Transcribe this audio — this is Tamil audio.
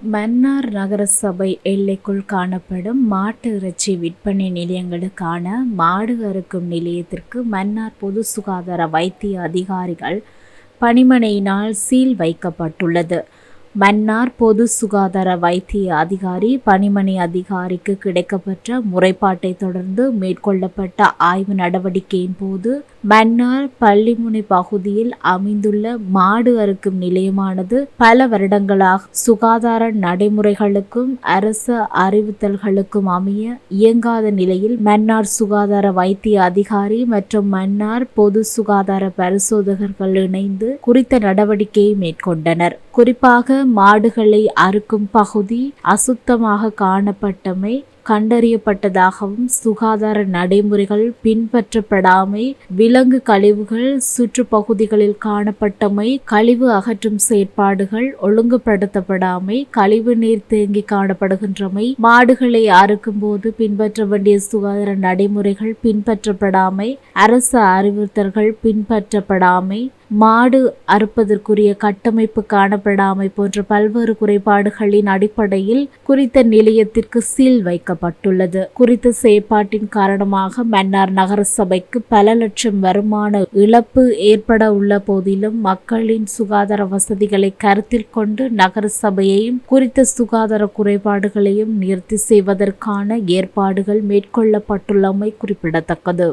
மன்னார் நகரசபை எல்லைக்குள் காணப்படும் மாட்டு இறைச்சி விற்பனை நிலையங்களுக்கான மாடு அறுக்கும் நிலையத்திற்கு மன்னார் பொது சுகாதார வைத்திய அதிகாரிகள் பணிமனையினால் சீல் வைக்கப்பட்டுள்ளது. மன்னார் பொது சுகாதார வைத்திய அதிகாரி பணிமனை அதிகாரிக்கு கிடைக்கப்பெற்ற முறைப்பாட்டை தொடர்ந்து மேற்கொள்ளப்பட்ட ஆய்வு நடவடிக்கையின் போது மன்னார் பள்ளிமுனை பகுதியில் அமைந்துள்ள மாடு அறுக்கும் நிலையமானது பல வருடங்களாக சுகாதார நடைமுறைகளுக்கும் அரச அறிவுத்தல்களுக்கும் அமைய இயங்காத நிலையில் மன்னார் சுகாதார வைத்திய அதிகாரி மற்றும் மன்னார் பொது சுகாதார பரிசோதகர்கள் இணைந்து குறித்த நடவடிக்கையை மேற்கொண்டனர். குறிப்பாக மாடுகளை அறுக்கும் பகுதி அசுத்தமாக காணப்பட்டமை கண்டறியப்பட்டதாகவும் சுகாதார நடைமுறைகள் பின்பற்றப்படாமை விலங்கு கழிவுகள் சுற்றுப்பகுதிகளில் காணப்பட்டமை கழிவு அகற்றும் செயற்பாடுகள் ஒழுங்குபடுத்தப்படாமை கழிவு நீர் தேங்கி காணப்படுகின்றமை மாடுகளை அறுக்கும் போது பின்பற்ற வேண்டிய சுகாதார நடைமுறைகள் பின்பற்றப்படாமை அரசு அறிவுறுத்தல்கள் பின்பற்றப்படாமை மாடு அறுப்பதற்குரிய கட்டமைப்பு காணப்படாமை போன்ற பல்வேறு குறைபாடுகளின் அடிப்படையில் குறித்த நிலையத்திற்கு சீல் வைக்கப்பட்டுள்ளது குறித்த செயற்பாட்டின் காரணமாக மன்னார் நகரசபைக்கு பல லட்சம் வருமான இழப்பு ஏற்பட உள்ள போதிலும் மக்களின் சுகாதார வசதிகளை கருத்தில் கொண்டு நகரசபையையும் குறித்த சுகாதார குறைபாடுகளையும் நிறுத்தி செய்வதற்கான ஏற்பாடுகள் மேற்கொள்ளப்பட்டுள்ளமை குறிப்பிடத்தக்கது.